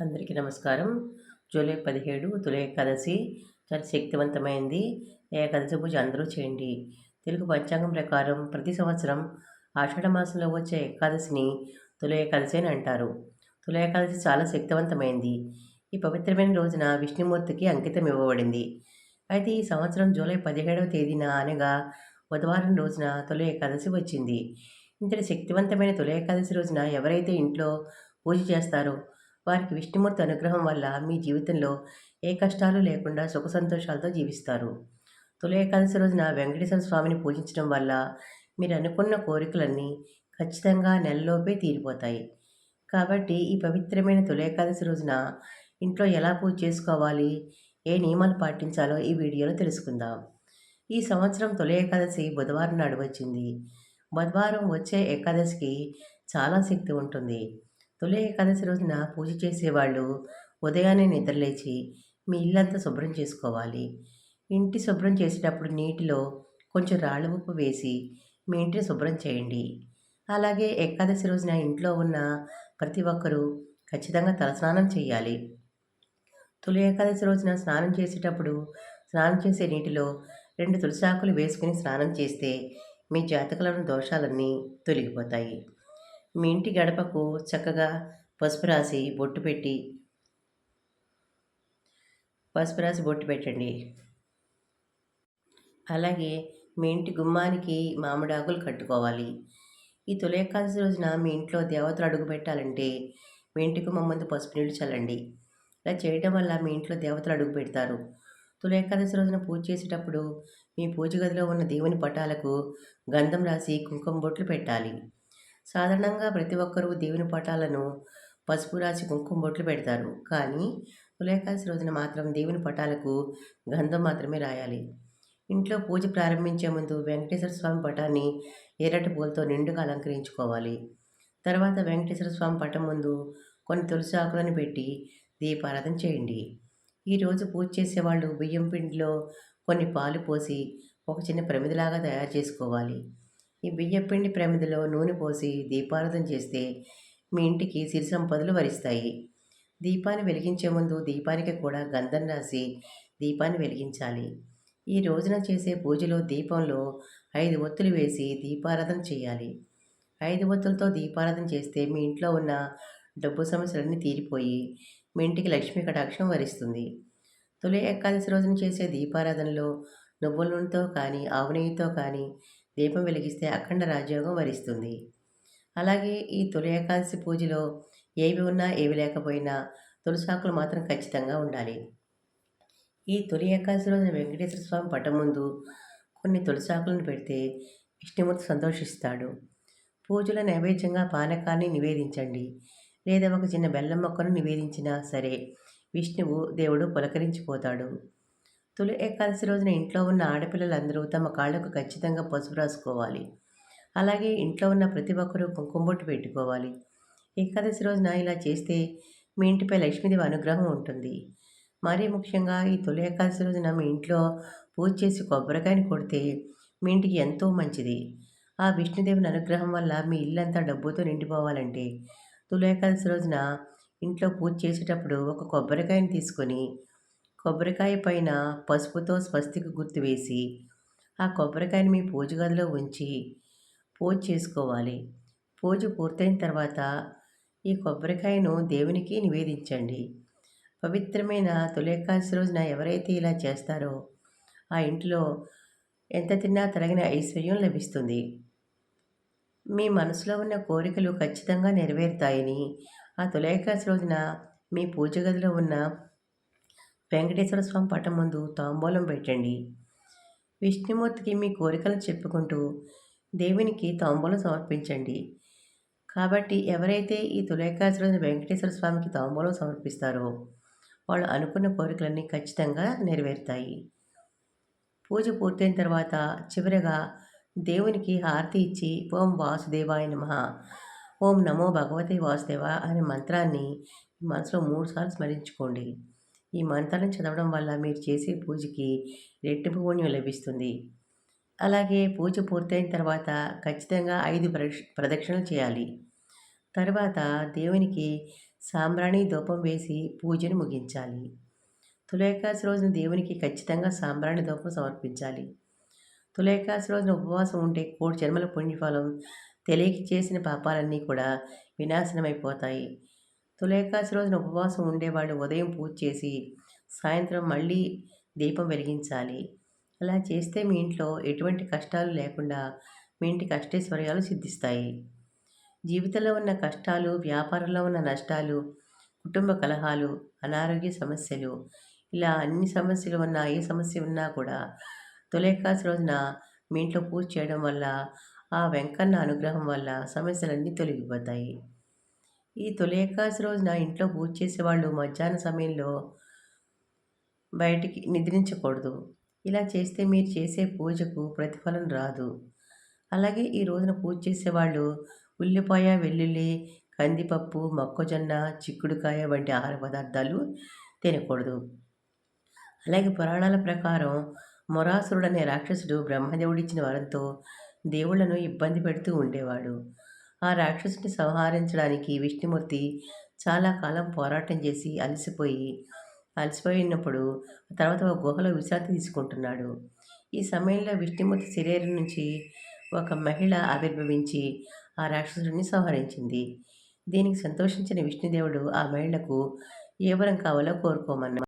అందరికీ నమస్కారం. జూలై పదిహేడు తొలి ఏకాదశి చాలా శక్తివంతమైంది. ఏకాదశి పూజ అందరూ చేయండి. తెలుగు పంచాంగం ప్రకారం ప్రతి సంవత్సరం ఆషాఢ మాసంలో వచ్చే ఏకాదశిని తొలి ఏకాదశి అని అంటారు. తొలి ఏకాదశి చాలా శక్తివంతమైంది. ఈ పవిత్రమైన రోజున విష్ణుమూర్తికి అంకితం ఇవ్వబడింది. అయితే ఈ సంవత్సరం జూలై పదిహేడవ తేదీన అనగా బుధవారం రోజున తొలి ఏకాదశి వచ్చింది. ఇంతటి శక్తివంతమైన తొలి ఏకాదశి రోజున ఎవరైతే ఇంట్లో పూజ చేస్తారో వారికి విష్ణుమూర్తి అనుగ్రహం వల్ల మీ జీవితంలో ఏ కష్టాలు లేకుండా సుఖ సంతోషాలతో జీవిస్తారు. తొలి ఏకాదశి రోజున వెంకటేశ్వర స్వామిని పూజించడం వల్ల మీరు అనుకున్న కోరికలన్నీ ఖచ్చితంగా నెలలోపే తీరిపోతాయి. కాబట్టి ఈ పవిత్రమైన తొలి ఏకాదశి రోజున ఇంట్లో ఎలా పూజ చేసుకోవాలి ఏ నియమాలు పాటించాలో ఈ వీడియోలో తెలుసుకుందాం. ఈ సంవత్సరం తొలి ఏకాదశి బుధవారం నాడు వచ్చింది. బుధవారం వచ్చే ఏకాదశికి చాలా శక్తి ఉంటుంది. తొలి ఏకాదశి రోజున పూజ చేసేవాళ్ళు ఉదయాన్నే నిద్రలేచి మీ ఇల్లంతా శుభ్రం చేసుకోవాలి. ఇంటి శుభ్రం చేసేటప్పుడు నీటిలో కొంచెం రాళ్ళ ఉప్పు వేసి మీ ఇంటిని శుభ్రం చేయండి. అలాగే ఏకాదశి రోజున ఇంట్లో ఉన్న ప్రతి ఒక్కరూ ఖచ్చితంగా తలస్నానం చేయాలి. తొలి ఏకాదశి రోజున స్నానం చేసేటప్పుడు స్నానం చేసే నీటిలో రెండు తులసాకులు వేసుకుని స్నానం చేస్తే మీ జాతకులను దోషాలన్నీ తొలగిపోతాయి. మీ ఇంటి గడపకు చక్కగా పసుపు రాసి బొట్టు పెట్టి పసుపు రాసి బొట్టు పెట్టండి. అలాగే మీ ఇంటి గుమ్మానికి మామిడాకులు కట్టుకోవాలి. ఈ తొలి ఏకాదశి రోజున మీ ఇంట్లో దేవతలు అడుగు పెట్టాలంటే మీ ఇంటికి ముందు పసుపు నీళ్ళు చల్లండి. ఇలా చేయడం వల్ల మీ ఇంట్లో దేవతలు అడుగు పెడతారు. తొలి ఏకాదశి రోజున పూజ చేసేటప్పుడు మీ పూజ గదిలో ఉన్న దేవుని పటాలకు గంధం రాసి కుంకుమ బొట్లు పెట్టాలి. సాధారణంగా ప్రతి ఒక్కరూ దేవుని పటాలను పసుపు రాసి కుంకుమ బొట్లు పెడతారు. కానీ తులేకాశి రోజున మాత్రం దేవుని పటాలకు గంధం మాత్రమే రాయాలి. ఇంట్లో పూజ ప్రారంభించే ముందు వెంకటేశ్వర స్వామి పటాన్ని ఎర్రటి పూలతో నిండుగా అలంకరించుకోవాలి. తర్వాత వెంకటేశ్వర స్వామి పటం ముందు కొన్ని తులసి ఆకులను పెట్టి దీపారాధన చేయండి. ఈరోజు పూజ చేసేవాళ్ళు బియ్యం పిండిలో కొన్ని పాలు పోసి ఒక చిన్న ప్రమిదిలాగా తయారు చేసుకోవాలి. ఈ బియ్యపిండి ప్రమిదలో నూనె పోసి దీపారాధన చేస్తే మీ ఇంటికి సిరి సంపదలు వరిస్తాయి. దీపాన్ని వెలిగించే ముందు దీపానికి కూడా గంధం రాసి దీపాన్ని వెలిగించాలి. ఈ రోజున చేసే పూజలో దీపంలో ఐదు ఒత్తులు వేసి దీపారాధన చేయాలి. ఐదు ఒత్తులతో దీపారాధన చేస్తే మీ ఇంట్లో ఉన్న డబ్బు సమస్యలన్నీ తీరిపోయి మీ ఇంటికి లక్ష్మీ కటాక్షం వరిస్తుంది. తొలి ఏకాదశి రోజున చేసే దీపారాధనలో నువ్వుల నూనెతో కానీ ఆవు నెయ్యితో కానీ దీపం వెలిగిస్తే అఖండ రాజయోగం వరిస్తుంది. అలాగే ఈ తొలి ఏకాదశి పూజలో ఏవి ఉన్నా ఏవి లేకపోయినా తులసాకులు మాత్రం ఖచ్చితంగా ఉండాలి. ఈ తొలి ఏకాదశి రోజున వెంకటేశ్వర స్వామి పటం ముందు కొన్ని తులసాకులను పెడితే విష్ణుమూర్తి సంతోషిస్తాడు. పూజల నైవేద్యంగా పానకాన్ని నివేదించండి. లేదా ఒక చిన్న బెల్లం మొక్కను నివేదించినా సరే విష్ణువు దేవుడు పులకరించిపోతాడు. తొలి ఏకాదశి రోజున ఇంట్లో ఉన్న ఆడపిల్లలందరూ తమ కాళ్ళకు ఖచ్చితంగా పసుపు రాసుకోవాలి. అలాగే ఇంట్లో ఉన్న ప్రతి ఒక్కరూ కుంకుమబొట్టు పెట్టుకోవాలి. ఏకాదశి రోజున ఇలా చేస్తే మీ ఇంటిపై లక్ష్మీదేవి అనుగ్రహం ఉంటుంది. మరీ ముఖ్యంగా ఈ తొలి ఏకాదశి రోజున మీ ఇంట్లో పూజ చేసి కొబ్బరికాయని కొడితే మీ ఇంటికి ఎంతో మంచిది. ఆ విష్ణుదేవుని అనుగ్రహం వల్ల మీ ఇల్లంతా డబ్బుతో నిండిపోవాలంటే తొలి ఏకాదశి రోజున ఇంట్లో పూజ చేసేటప్పుడు ఒక కొబ్బరికాయని తీసుకొని కొబ్బరికాయ పైన పసుపుతో స్వస్తికి గుర్తు వేసి ఆ కొబ్బరికాయని మీ పూజ గదిలో ఉంచి పూజ చేసుకోవాలి. పూజ పూర్తయిన తర్వాత ఈ కొబ్బరికాయను దేవునికి నివేదించండి. పవిత్రమైన తొలేకాశి రోజున ఎవరైతే ఇలా చేస్తారో ఆ ఇంట్లో ఎంత తిన్నా తరగిన ఐశ్వర్యం లభిస్తుంది. మీ మనసులో ఉన్న కోరికలు ఖచ్చితంగా నెరవేరుతాయని ఆ తొలేకాశి రోజున మీ పూజ గదిలో ఉన్న వెంకటేశ్వర స్వామి పటం ముందు తాంబూలం పెట్టండి. విష్ణుమూర్తికి మీ కోరికలను చెప్పుకుంటూ దేవునికి తాంబూలం సమర్పించండి. కాబట్టి ఎవరైతే ఈ తులేకాశి రోజున వెంకటేశ్వర స్వామికి తాంబూలం సమర్పిస్తారో వాళ్ళు అనుకున్న కోరికలన్నీ ఖచ్చితంగా నెరవేరుతాయి. పూజ పూర్తయిన తర్వాత చివరిగా దేవునికి హారతి ఇచ్చి ఓం వాసుదేవాయ నమ. ఓం నమో భగవతి వాసుదేవ అనే మంత్రాన్ని మనసులో మూడుసార్లు స్మరించుకోండి. ఈ మంత్రాన్ని చదవడం వల్ల మీరు చేసే పూజకి రెట్టింపు పుణ్యం లభిస్తుంది. అలాగే పూజ పూర్తయిన తర్వాత ఖచ్చితంగా ఐదు ప్రదక్షిణలు చేయాలి. తర్వాత దేవునికి సాంబ్రాణి ధూపం వేసి పూజను ముగించాలి. తులేకాశి రోజున దేవునికి ఖచ్చితంగా సాంబ్రాణి ధూపం సమర్పించాలి. తులేకాశి రోజున ఉపవాసం ఉంటే కోటి జన్మల పుణ్యఫలం తెలియక చేసిన పాపాలన్నీ కూడా వినాశనమైపోతాయి. తులేకాశి రోజున ఉపవాసం ఉండేవాళ్ళు ఉదయం పూజ చేసి సాయంత్రం మళ్ళీ దీపం వెలిగించాలి. అలా చేస్తే మీ ఇంట్లో ఎటువంటి కష్టాలు లేకుండా మీ ఇంటికి అష్టైశ్వర్యాలు సిద్ధిస్తాయి. జీవితంలో ఉన్న కష్టాలు వ్యాపారంలో ఉన్న నష్టాలు కుటుంబ కలహాలు అనారోగ్య సమస్యలు ఇలా అన్ని సమస్యలు ఉన్నా ఏ సమస్య ఉన్నా కూడా తొలేకాశి రోజున మీ ఇంట్లో పూజ చేయడం వల్ల ఆ వెంకన్న అనుగ్రహం వల్ల సమస్యలన్నీ తొలగిపోతాయి. ఈ తొలి ఏకాదశి రోజున ఇంట్లో పూజ చేసేవాళ్ళు మధ్యాహ్న సమయంలో బయటికి నిద్రించకూడదు. ఇలా చేస్తే మీరు చేసే పూజకు ప్రతిఫలం రాదు. అలాగే ఈ రోజున పూజ చేసేవాళ్ళు ఉల్లిపాయ వెల్లుల్లి కందిపప్పు మొక్కజొన్న చిక్కుడుకాయ వంటి ఆహార పదార్థాలు తినకూడదు. అలాగే పురాణాల ప్రకారం మొరాసురుడు అనే రాక్షసుడు బ్రహ్మదేవుడిచ్చిన వరంతో దేవుళ్ళను ఇబ్బంది పెడుతూ ఉండేవాడు. ఆ రాక్షసుని సంహరించడానికి విష్ణుమూర్తి చాలా కాలం పోరాటం చేసి అలసిపోయి అలసిపోయినప్పుడు తర్వాత ఒక గుహలో విశ్రాంతి తీసుకుంటున్నాడు. ఈ సమయంలో విష్ణుమూర్తి శరీరం నుంచి ఒక మహిళ ఆవిర్భవించి ఆ రాక్షసుడిని సంహరించింది. దీనికి సంతోషించిన విష్ణుదేవుడు ఆ మహిళకు ఏ వరం కావాలో కోరుకోమన్నారు